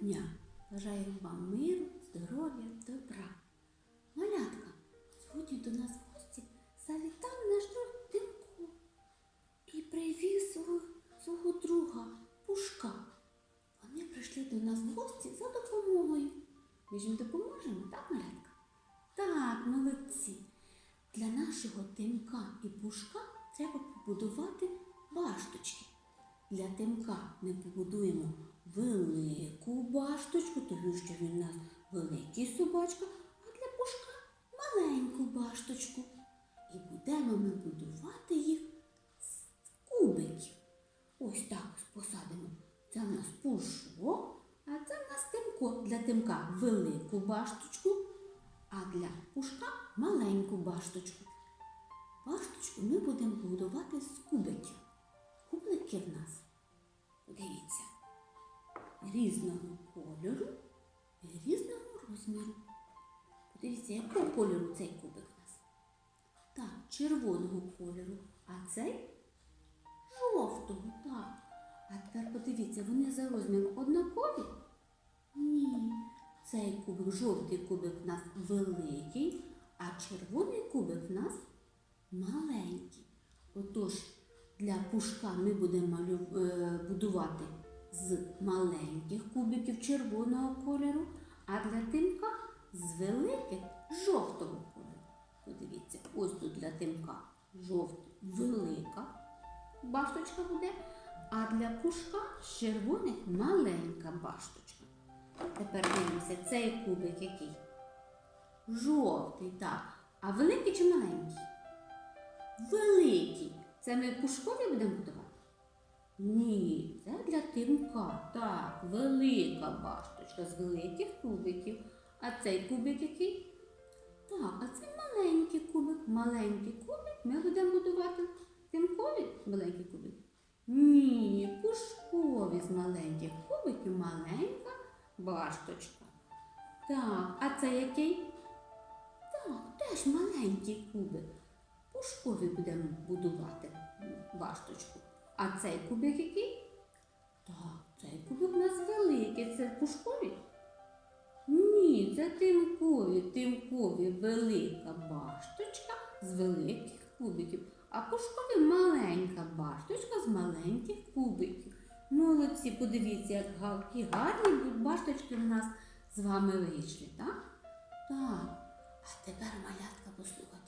дня! Бажаю вам миру, здоров'я, добра. Малятка, сьогодні до нас в гості завітав наш друг і привіз свого, свого друга Пушка. Вони прийшли до нас в гості за допомогою. Ми ж їм допоможемо, так, малятка? Так, молодці. Для нашого Тимка і Пушка треба побудувати башточки. Для Тимка ми побудуємо велику башточку, тому що він у нас великий собачка, а для Пушка маленьку башточку. І будемо ми будувати їх з кубиків. Ось так посадимо. Це в нас пушок, а це в нас Тимко. Для Тимка велику башточку, а для пушка маленьку башточку. Башточку ми будемо будувати з кубиків. Кубики в нас, різного кольору і різного розміру. Подивіться, якого кольору цей кубик у нас? Так, червоного кольору, а цей жовтого, так. А тепер подивіться, вони за розміром однакові? Ні. Цей кубик, жовтий кубик в нас великий, а червоний кубик в нас маленький. Отож, для пушка ми будемо е, будувати з маленьких кубиків червоного кольору, а для тимка з великих жовтого кольору. Подивіться, ось тут для тимка жовтий велика башточка буде, а для пушка з червоних маленька башточка. Тепер дивимося, цей кубик який? Жовтий, так. А великий чи маленький? Великий. Це ми пушкові будемо будувати? Ні, це для тимка. Так, велика башточка з великих кубиків. А цей кубик який? Так, а це маленький кубик. Маленький кубик ми будемо будувати тимкові маленький кубик. Ні, пушкові з маленьких кубиків маленька башточка. Так, а це який? Так, теж маленький кубик. Пушкові будемо будувати башточку. А цей кубик який? Так, цей кубик у нас великий. Це пушкові? Ні, це тимкові, тимкові велика башточка з великих кубиків, а пушкові маленька башточка з маленьких кубиків. Молодці, подивіться, як які гарні башточки в нас з вами вийшли, так? Так. А тепер, малятка, уважно.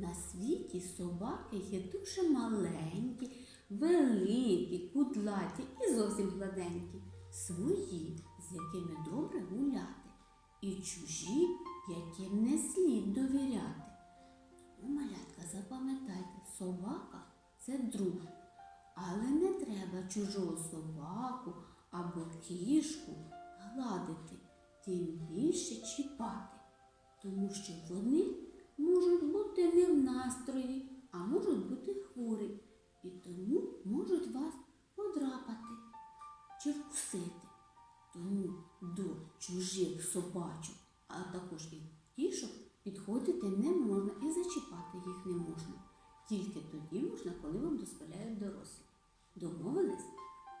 На світі собаки є дуже маленькі, великі, кудлаті і зовсім гладенькі, свої, з якими добре гуляти, і чужі, яким не слід довіряти. Ну, малятка, запам'ятайте, собака це друг, але не треба чужого собаку або кішку гладити, тим більше чіпати, тому що вони можуть бути не в настрої, а можуть бути хворі, і тому можуть вас подрапати чи вкусити. Тому до чужих собачок, а також і кішок підходити не можна і зачіпати їх не можна. Тільки тоді можна, коли вам дозволяють дорослі. Домовились?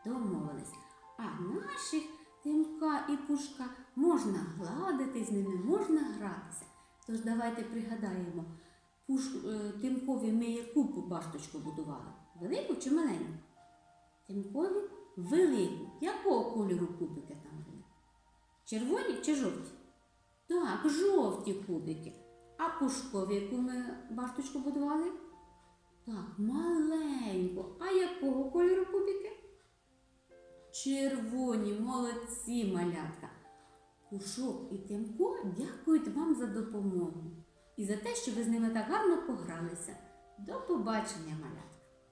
Домовились. А наших тимка і пушка можна гладити, з ними можна гратися. Тож давайте пригадаємо, е, тимкові ми яку башточку будували? Велику чи маленьку? Тимкові велику. Якого кольору кубики там були? Червоні чи жовті? Так, жовті кубики. А пушкові, яку ми башточку будували? Так, маленьку. А якого кольору кубики? Червоні, молодці, малятка. Пушок і Тимко дякують вам за допомогу і за те, що ви з ними так гарно погралися. До побачення, малятка!